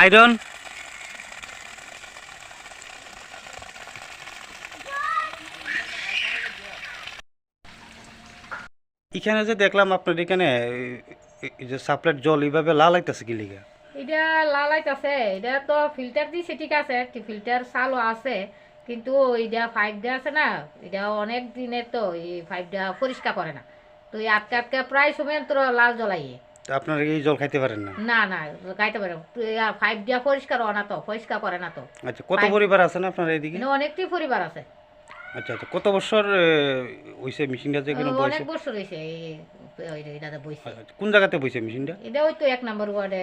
Iron. এখানে যে দেখলাম আপনার এখানে যে সাপ্লাইট জল এইভাবে লাল আইতেছে কি লিগা? এটা লালাইত আছে এটা তো ফিল্টার দিছে ঠিক আছে ফিল্টার চালু আছে কিন্তু এটা ফাইভ ডে আছে না এটা অনেক দিনের তো এই ফাইভ ডে পরিষ্কার করে না। তো এই আটকে আটকে প্রায় সময় তো লাল জ্বলাইয়ে। তো আপনারা এই জল খাইতে পারেন না? না না গাইতে পারে ফাইভ ডে পরিষ্কার না তো পরিষ্কার করে না তো। আচ্ছা কত পরিবার আছেন আপনার এইদিকে এখানে অনেকটি পরিবার আছে। আচ্ছা আচ্ছা কত বছর হইছে মেশিনটা যে এখানে অনেক বছর এটাতে বইছে। আচ্ছা, কোন জায়গাতে বইছে মেশিনটা? এটা ওই তো এক নম্বর ওয়ার্ডে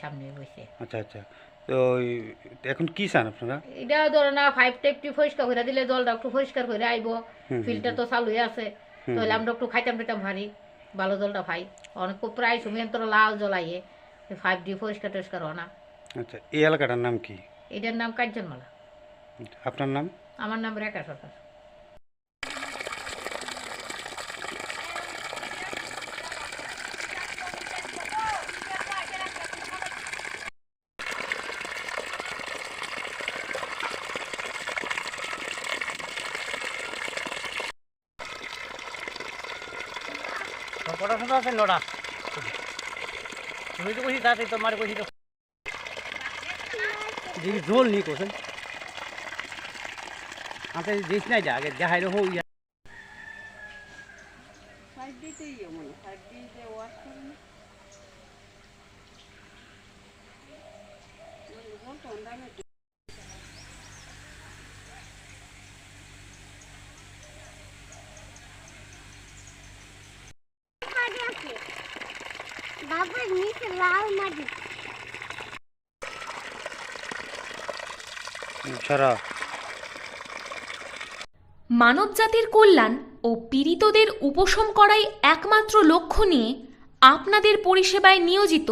সামনে বইছে। আচ্ছা আচ্ছা তো এখন কি চান আপনারা? এটা ধরো না ফাইভ টেপটি পরিষ্কার করে দিলে জলটা একটু পরিষ্কার করে আইব ফিল্টার তো চালু হয়ে আছে তাহলে আমরা একটু খাইতাম টাইতাম ভারী ভালো জলটা ভাই। অনেক প্রায় সময় তোর লাল জলাইয়ে ফাইভ ডি পরিষ্কার টরিষ্কার হয় না। আচ্ছা এই এলাকাটার নাম কি? এটার নাম কাঞ্চনমালা। আপনার নাম? আমার নাম রেখা সরকার। পড়াশোনা আছে নটা তুমি তো কইছি তাতে তোমার কইছি তো। দিবি জল নি কোসেন আতে দিস নাই যা, আগে যাহাই রো হই মাটি আছে বাবার নিচে লাল মাটি। মানবজাতির কল্যাণ ও পীড়িতদের উপশম করাই একমাত্র লক্ষ্য নিয়ে আপনাদের পরিষেবায় নিয়োজিত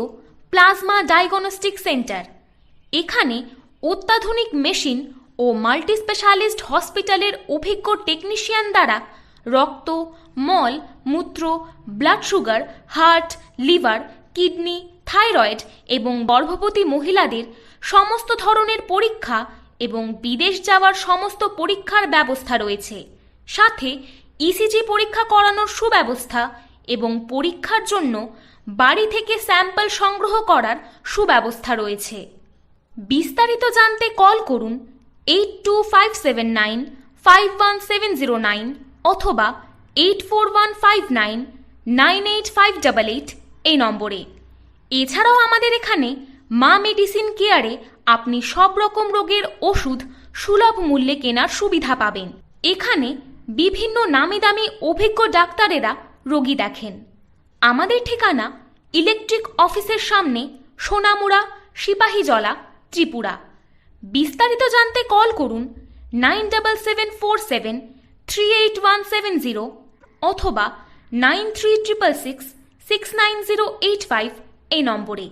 প্লাজমা ডায়াগনস্টিক সেন্টার। এখানে অত্যাধুনিক মেশিন ও মাল্টিস্পেশালিস্ট হসপিটালের অভিজ্ঞ টেকনিশিয়ান দ্বারা রক্ত মল মূত্র blood sugar heart liver kidney, thyroid এবং গর্ভবতী মহিলাদের সমস্ত ধরনের পরীক্ষা এবং বিদেশ যাওয়ার সমস্ত পরীক্ষার ব্যবস্থা রয়েছে। সাথে ইসিজি পরীক্ষা করানোর সুব্যবস্থা এবং পরীক্ষার জন্য বাড়ি থেকে স্যাম্পল সংগ্রহ করার সুব্যবস্থা রয়েছে। বিস্তারিত জানতে কল করুন eight two five seven nine five one seven zero nine অথবা eight four one five nine nine eight five double eight এই নম্বরে। এছাড়াও আমাদের এখানে মা মেডিসিন কেয়ারে আপনি সব রকম রোগের ওষুধ সুলভ মূল্যে কেনার সুবিধা পাবেন। এখানে বিভিন্ন নামি দামি অভিজ্ঞ ডাক্তারেরা রোগী দেখেন। আমাদের ঠিকানা ইলেকট্রিক অফিসের সামনে সোনামুড়া, সিপাহীজলা, ত্রিপুরা। বিস্তারিত জানতে কল করুন nine double seven four seven three eight one seven zero অথবা nine three triple six six nine zero eight five এই নম্বরে